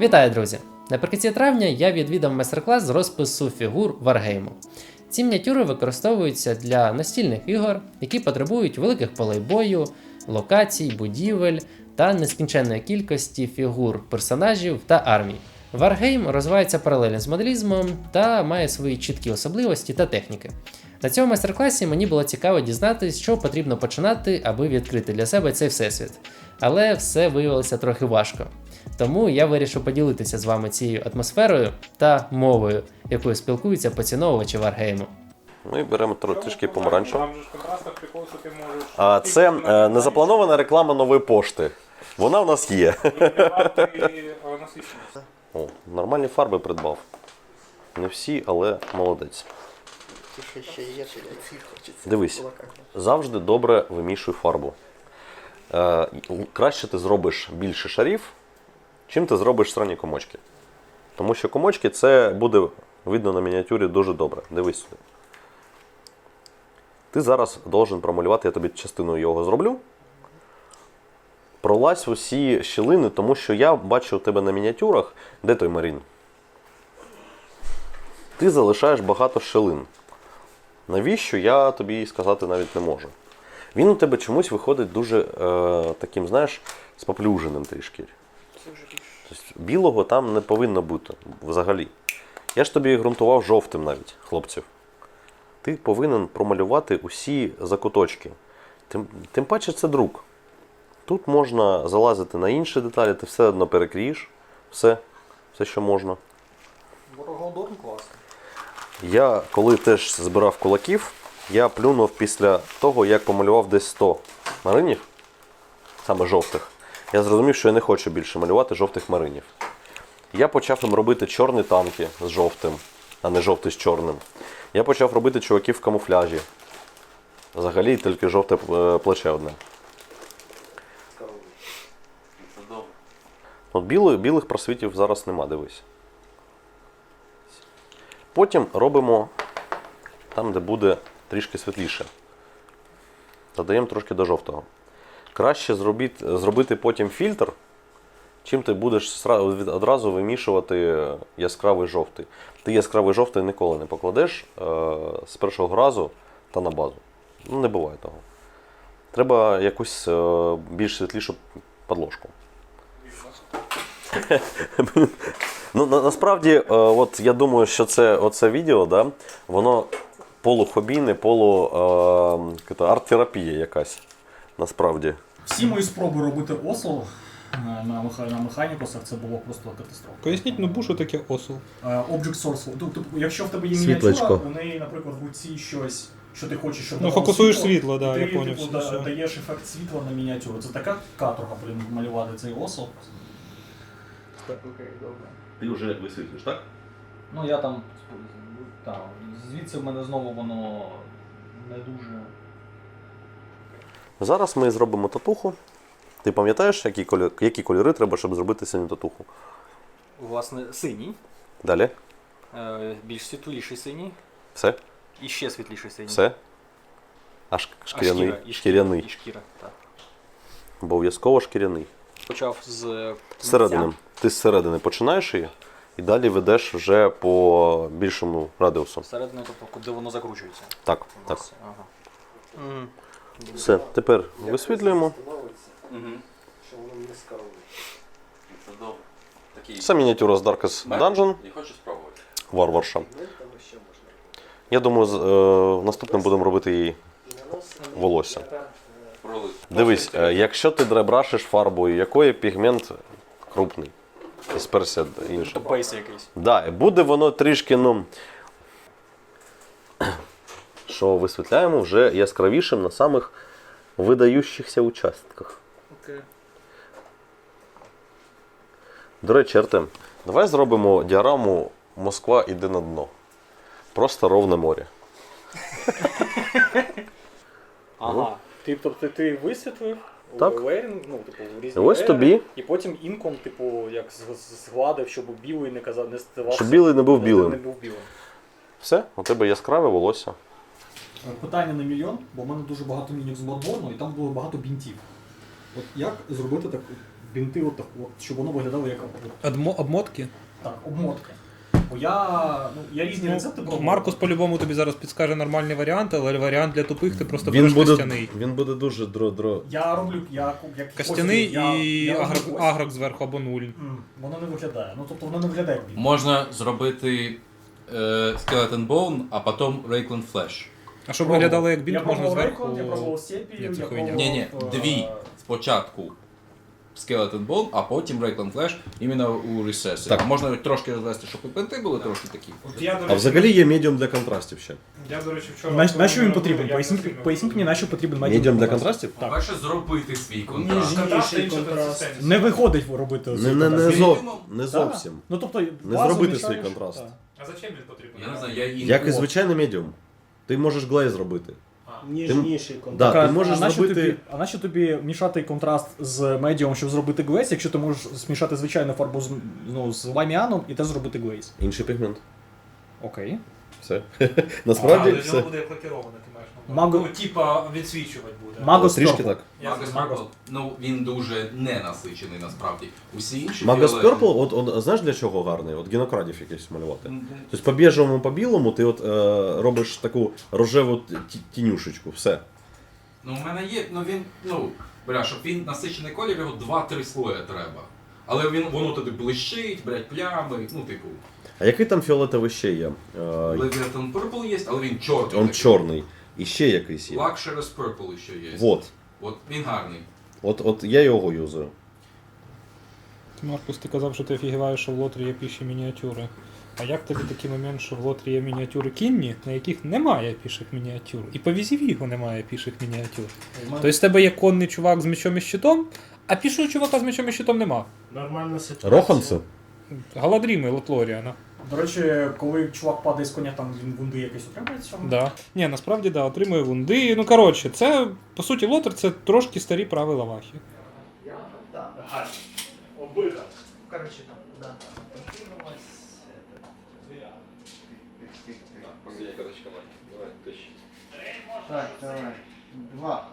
Вітаю, друзі! Наприкінці травня я відвідав майстер-клас з розпису фігур Варгейму. Ці мініатюри використовуються для настільних ігор, які потребують великих полей бою, локацій, будівель та нескінченної кількості фігур, персонажів та армій. Wargame розвивається паралельно з моделізмом та має свої чіткі особливості та техніки. На цьому майстер-класі мені було цікаво дізнатися, що потрібно починати, аби відкрити для себе цей всесвіт. Але все виявилося трохи важко. Тому я вирішив поділитися з вами цією атмосферою та мовою, якою спілкуються поціновувачі Варгейму. Ми беремо трішки можеш. А це е, незапланована реклама нової пошти. Вона в нас є. е. О, нормальні фарби придбав. Не всі, але молодець. Дивись, завжди добре вимішуй фарбу. Е, краще ти зробиш більше шарів, чим ти зробиш срані комочки. Тому що комочки це буде видно на мініатюрі дуже добре. Дивись сюди. Ти зараз должен промалювати, я тобі частину його зроблю. Пролазь усі щілини, тому що я бачу у тебе на мініатюрах, де той Марін. Ти залишаєш багато щілин. Навіщо я тобі сказати навіть не можу. Він у тебе чомусь виходить дуже е, таким, знаєш, споплюженим трішки. Тобто, білого там не повинно бути взагалі. Я ж тобі ґрунтував жовтим навіть, хлопців. Ти повинен промалювати усі закуточки. Тим, тим паче це друк. Тут можна залазити на інші деталі, ти все одно перекриєш. Все, все, що можна. Ворогодорн класно. Я коли теж збирав кулаків, я плюнув після того, як помалював десь 100 маринів, саме жовтих. Я зрозумів, що я не хочу більше малювати жовтих маринів. Я почав їм робити чорні танки з жовтим, а не жовтий з чорним. Я почав робити чуваків в камуфляжі. Взагалі тільки жовте е, плече одне. От білих, білих просвітів зараз нема, дивись. Потім робимо там, де буде трішки світліше. Додаємо трошки до жовтого. Краще зробити, зробити потім фільтр, чим ти будеш одразу вимішувати яскравий жовтий. Ти яскравий жовтий ніколи не покладеш е, з першого разу та на базу. Ну, не буває того. Треба якусь е, більш світлішу подложку. Ну, на, насправді, е, от я думаю, що це оце відео, да, воно полухобійне, полу е, арт-терапія якась. Насправді. Всі мої спроби робити осол е, на, на механікусах це було просто катастрофа. Поясніть, ну що таке осел. Е, Object Source, тобто, якщо в тебе є мініатюра, у неї, наприклад, в руці щось, що ти хочеш, щоб Ну, фокусуєш світло, да, ти, я поняв, Типу, все, да, все. даєш ефект світла на мініатюру. Це така каторга, блін, малювати цей осол. Так, окей, добре. Ти вже висвітлюєш, так? Ну я там, там, звідси в мене знову воно не дуже. Зараз ми зробимо татуху. Ти пам'ятаєш, які, кольори, які кольори треба, щоб зробити синю татуху? Власне, синій, Далі. е, більш світліший синій, Все? і ще світліший синій. Все? Аж А шкіряний. шкіра, і шкіряний. І шкіра, так. Обов'язково шкіряний. Почав з Зсередини. кінця. Ти зсередини починаєш її і далі ведеш вже по більшому радіусу. Всередини, тобто, куди воно закручується. Так, так. Ага. Все, тепер висвітлюємо. Що воно не скалує. Це мініатюра з Darkest Dungeon. Я хочу спробувати. Варварша. Я думаю, з- е, наступним будемо робити її. Волосся. Дивись, е, якщо ти дребрашиш фарбою, який пігмент крупний? Дисперсія інша. Тобто бейс якийсь. Да, буде воно трішки, ну. Що висвітляємо вже яскравішим на самих видаючихся участках. Окей. До речі, Артем, давай зробимо діаграму Москва йде на дно. Просто ровне море. Ага. Ти, тобто ти висвітлив Так. лейеринг, ну, типу, різні Ось леєри, тобі. І потім інком, типу, як згладив, щоб білий не казав, не здавався. Щоб білий не був Не, не був білим. Все, у тебе яскраве волосся. Е, Питання на мільйон, бо в мене дуже багато мінік з Bloodborne, і там було багато бінтів. От як зробити так бінти, от, от, щоб воно виглядало як от, Адмо- обмотки? так, обмотки. Бо я, ну, я різні рецепти Ну, пробував. Маркус по-любому тобі зараз підскаже нормальний варіант, але варіант для тупих ти просто Він береш буде, костяний. він буде дуже дро, дро. Я роблю, я, як Костяний ось, я, і я роблю агрок, ось. агрок зверху або нуль. М, Воно не виглядає. Ну тобто воно не виглядає як бінт. Можна зробити е, Skeleton Bone, а потім Rayclan Flash. А щоб Пробував. виглядало як я можна пробував зверху. Raycon, я пробував Сепію, Як це я хуйня? пробував... Ні-ні, е, дві. Спочатку Skeleton Bone, а потім Rayclan Flash іменно у Recess. Так. Можна трошки розвести, щоб і пенти були трошки такі. От я, до А речі, взагалі є медіум для контрастів ще. я, до речі, вчора... На, на що він потрібен? Поясніть, поясніть мені, на що потрібен медіум. Медіум для контрастів? Так. Перше зробити свій контраст. Контраст Ніжніший контраст. Не виходить робити Не, не, не, контраст. зо, не зовсім. Ну тобто, Не базу зробити мішаєш, свій контраст. так. А зачем він потрібен? Я не знаю, я Як і звичайний медіум. Ти можеш глейз зробити. Ніжніший Да, контраст. ти Так, можеш а нащо зробити- тобі, а нащо тобі мішати контраст з медіумом, щоб зробити глейс, якщо ти можеш змішати звичайну фарбу з, ну, з ламіаном і теж зробити глейс? Інший пігмент. Окей. Все. Насправді але все. воно буде блокіроване, ти маєш на увазі. Ну, типа, відсвічувати буде. Маго Трішки Purple. так. Я знаю. Purple, ну він дуже ненасичений насправді. Усі інші Магас фіолетові- Purple, от, от знаєш для чого гарний? От гінокрадів якийсь малювати. Тобто по біжевому, по білому ти от, е, робиш таку рожеву ті- тінюшечку. Все. Ну, у мене є, ну він, ну, бля, щоб він насичений колір, його 2-3 слої треба. Але він, воно туди блищить, блядь, плями, ну, типу, А який там фіолетовий ще є? Е, Leviathan Purple є, але він чорний. он такий. чорний. І ще якийсь є. Luxurious Purple ще є. Вот. От він гарний. От, от я його юзаю. Маркус, ти казав, що ти офігіваєш, що в лотрі є піші мініатюри. А як тобі такий момент, що в лотрі є мініатюри кінні, на яких немає піших мініатюр? І по візівігу немає піших мініатюр. Тобто з тебе є конний чувак з мечом і щитом, а пішого чувака з мечом і щитом нема. Нормальна ситуація. Роханце? Галадріми Лотлоріана. До речі, коли чувак падає з коня, там він вунди якийсь отримує з цього? Да. Ні, насправді да, отримує вунди. Ну коротше, це по суті лотер це трошки старі правила вахи. Обида. Короче, там, да. Так, давай. Два.